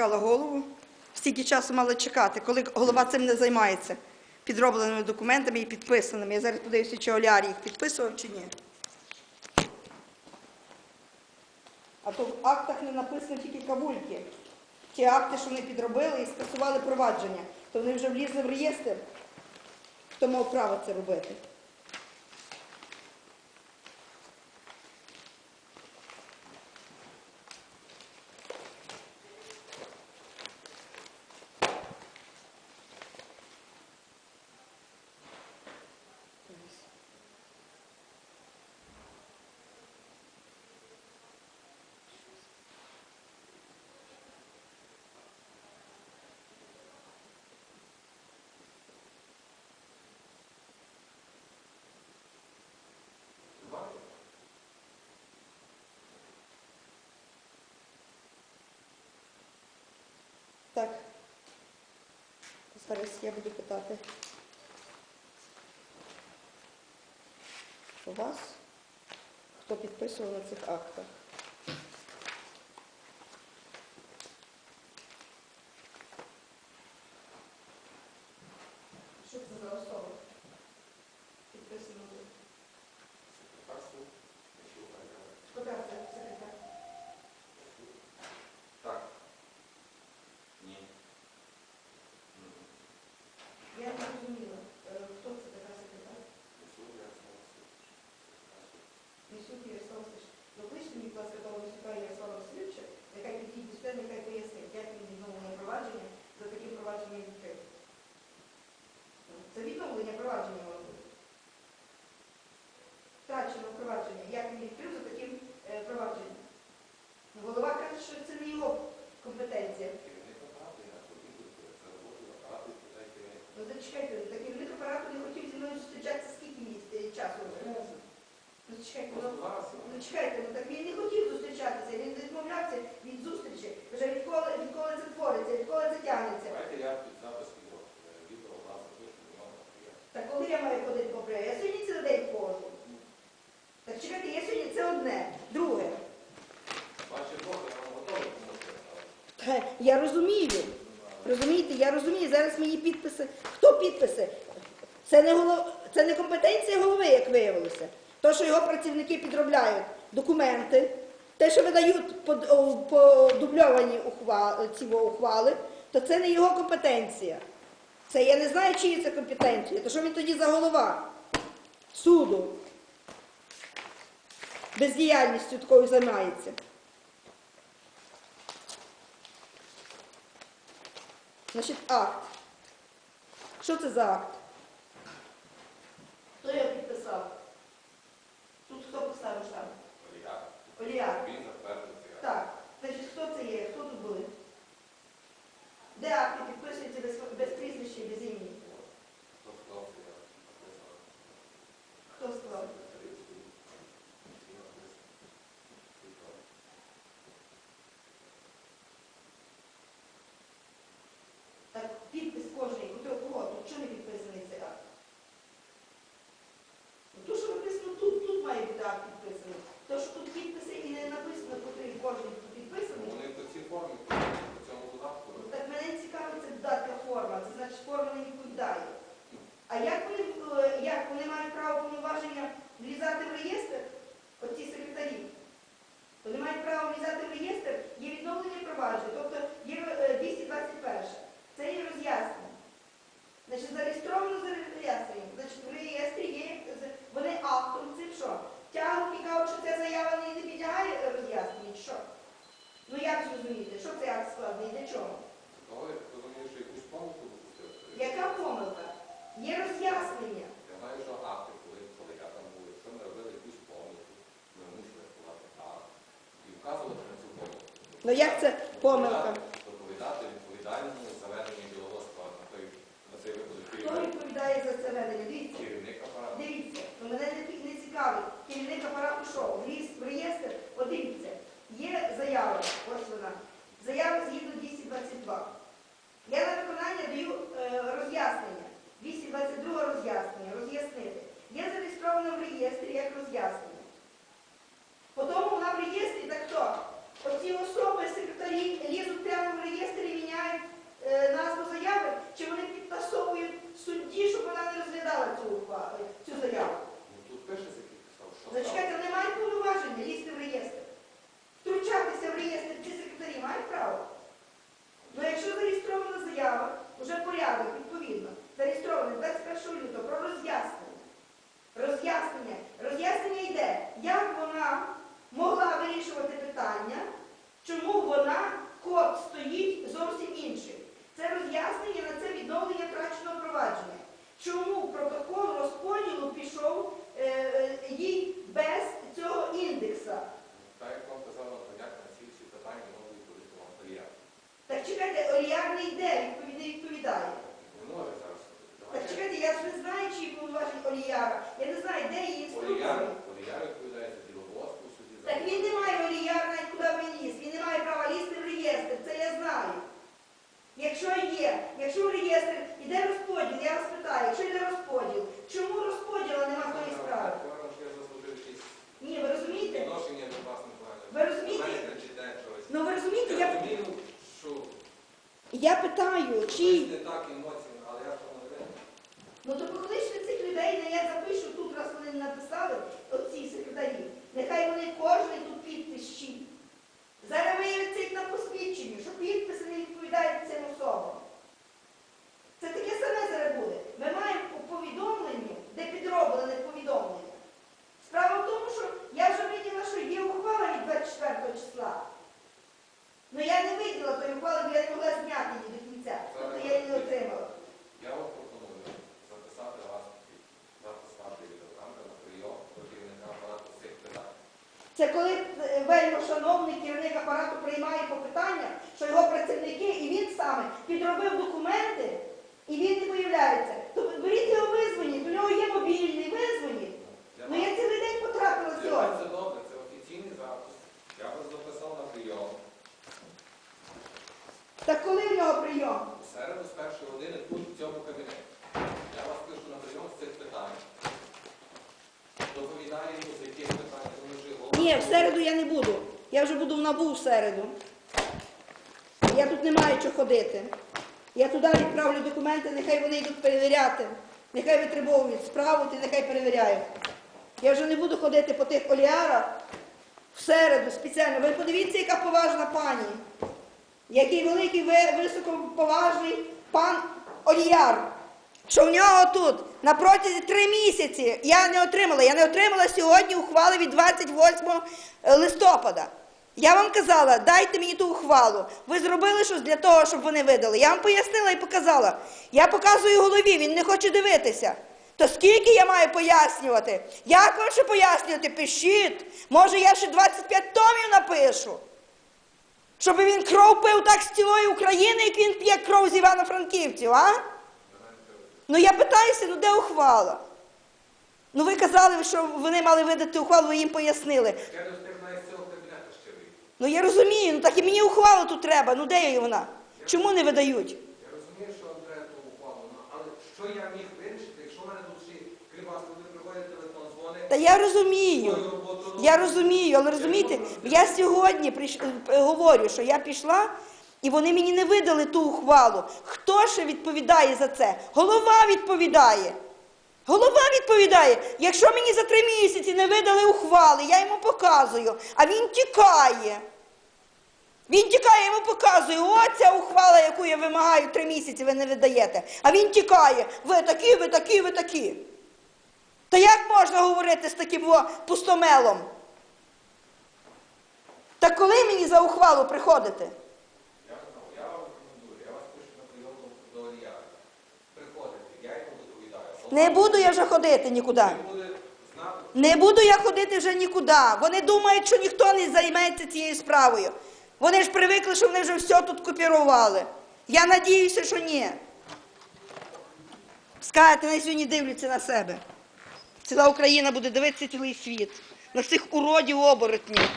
Чекала голову, стільки часу мала чекати, коли голова цим не займається підробленими документами і підписаними. Я зараз подивлюся, чи Олярій їх підписував чи ні. А то в актах не написано тільки кавульки. Ті акти, що вони підробили і скасували провадження, то вони вже влізли в реєстр. Хто мав право це робити? Так. Зараз я буду питати. У вас? Хто підписував на цих актах? Що це за особа? Підписано. Шкода, це секретар. Так. Ні. Я не розуміла, е, хто це така секретар. Місюк Ярослав Васильович. Докличте мені, будь ласка, того Місюка Ярослава Васильовича, нехай підійде до сцени, нехай пояснить, як він відновлення провадження за таким провадженням відкрив. Це провадження мало бути. Втрачено провадження. Як він відкрив за таким е, провадженням? Ну, Голова каже, що це не його компетенція. Ну зачекайте, так керівник апарату не хотів зі мною зустрічатися скільки місць е, часу? Ну зачекайте, ну, ну чекайте, ну так він не хотів зустрічатися, він відмовлявся від зустрічі. Вже відколи, відколи це твориться, відколи це тягнеться. Так коли я маю ходити попри? Я сьогодні цілий день ходжу. Так чекайте, я сьогодні це одне. Друге. Ваші блоки, я вам готовий допомогти. Я розумію. Розумієте, я розумію, зараз мої підписи. Хто підписи? Це не, голов... це не компетенція голови, як виявилося. То, що його працівники підробляють документи, те, що видають подубльовані ухвали, ці ухвали, то це не його компетенція. Це я не знаю, чиї це компетенція. То що він тоді за голова суду? Бездіяльністю такою займається. Значить, акт. Що це за акт? Хто його підписав? Тут хто поставив штамп? Олігарх. Олігарх. Він затвердив цей акт. Так. Значить, хто це є? Хто тут були? Де акти підписуються без, без прізвища і без імені? Хто склав цей акт? Написано. Хто склав? Секретарі суду. Всі написано. Всі так. Так, підпис кожний, кого кого? Тут чого не підписаний цей акт? Ну, То, що написано тут, тут має бути акт підписаний. То, що тут підписи і не написано, котрий кожен тут підписаний. Вони по цій формі, по цьому додатку. Так мене цікавить ця додатка форма, це значить форма не відповідає. А як вони, е, як вони мають право повноваження влізати в реєстр, оці секретарі? Вони мають право влізати в реєстр, є відновлення провадження, тобто є е, 221. Це є роз'яснення. Значить, зареєстровано за роз'ясненням. Значить, в реєстрі є, з- вони автом цим що? Тягнуть і кажуть, що ця заява не не підлягає е, роз'ясненню, чи що? Ну як зрозуміти, що цей акт складний, для чого? Того, я так розумію, що якусь помилку допустив. Яка помилка? Є роз'яснення. Я знаю, що акти, коли, коли я там був, якщо ми робили якусь помилку, ми мусили подати акт і вказувати на цю помилку. Ну як це помилка? Доповідати відповідальному за ведення діловодства на той на цей випадок Хто керівник, відповідає за це ведення? Дивіться, керівник апарату. дивіться, ну, мене не, не цікавить. Керівник апарату що? Вліз в реєстр, подивіться. Є заява, ось вона. Заява згідно 222. Я на виконання даю е, роз'яснення. 222 роз'яснення, роз'яснити. Я зареєстрована в реєстрі як роз'яснення. Потім вона в реєстрі, так хто? Оці особи, секретарі лізуть прямо в реєстр і міняють е, назву заяви, чи вони підтасовують судді, щоб вона не розглядала цю, е, цю заяву. Ну, Тут пише, який Зачекайте, вони мають повноваження лізти в реєстр. Я питаю, чи. не так емоційно, але я ж вам не винен. Ну то покличте цих людей, не я запишу тут, раз вони не написали, оці секретарі. Нехай вони кожен тут підпис щить. Зараз виявиться як на посвідченні, що підписи не відповідають цим особам. Це таке саме зараз буде. Ми маємо по повідомленню, де підроблене повідомлення. Справа в тому, що я вже виділа, що є ухвала від 24 числа. Ну я не виділа тої ухвали, бо я не могла зняти її до кінця. Тобто я її не отримала. Я вам пропоную записати вас, записати відеокамеру на прийом до керівника апарату з цих питань. Це коли е, вельми шановний керівник апарату приймає попитання, що його працівники і він саме підробив документи, і він не появляється. То беріть його визвоніть, у нього є мобільний, визвоніть. Для Ну вас- я цілий день потрапила Для вас сьогодні. це добре, це офіційний запис. Я вас записав на прийом. Так коли в нього прийом? У середу з першої години тут, в цьому кабінеті. Я вас пишу на прийом з цих питань. Доповідаю йому, з яких питань, тому що Ні, в середу я не буду. Я вже буду в набу в середу. Я тут не маю чого ходити. Я туди відправлю документи, нехай вони йдуть перевіряти. Нехай витребовують справу, і нехай перевіряють. Я вже не буду ходити по тих оліарах в середу спеціально. Ви подивіться, яка поважна пані. Який великий, високоповажний пан Оліяр. Що в нього тут на протязі три місяці я не отримала. Я не отримала сьогодні ухвали від 28 листопада. Я вам казала, дайте мені ту ухвалу. Ви зробили щось для того, щоб вони видали. Я вам пояснила і показала. Я показую голові, він не хоче дивитися. То скільки я маю пояснювати? Як вам ще пояснювати? Пишіть. Може, я ще 25 томів напишу. Щоб він кров пив так з цілої України, як він п'є кров з Івано-Франківців, а? Ну я питаюся, ну де ухвала? Ну ви казали, що вони мали видати ухвалу, ви їм пояснили. Ну я розумію, ну так і мені ухвалу тут треба. Ну де її вона? Чому не видають? Я розумію, що вам треба ту ухвалу, ну, але що я міг вирішити, якщо в мене тут крім вас люди приходять телефон дзвонить, Та я розумію. Я розумію, але розумієте, я сьогодні прийш... е, говорю, що я пішла, і вони мені не видали ту ухвалу. Хто ще відповідає за це? Голова відповідає. Голова відповідає, якщо мені за три місяці не видали ухвали, я йому показую, а він тікає. Він тікає, йому показую, от ця ухвала, яку я вимагаю три місяці, ви не видаєте. А він тікає. Ви такі, ви такі, ви такі. Та як можна говорити з таким пустомелом? Та коли мені за ухвалу приходити? Я, ну, я вам рекомендую, я вас пишу на прийом до Олія. Приходите, я йому доповідаю. Не буду я вже ходити нікуди. Не буду я ходити вже нікуди. Вони думають, що ніхто не займеться цією справою. Вони ж привикли, що вони вже все тут копірували. Я надіюся, що ні. Скажете, вони сьогодні дивляться на себе. Ціла Україна буде дивитися цілий світ. На цих уродів оборотнів.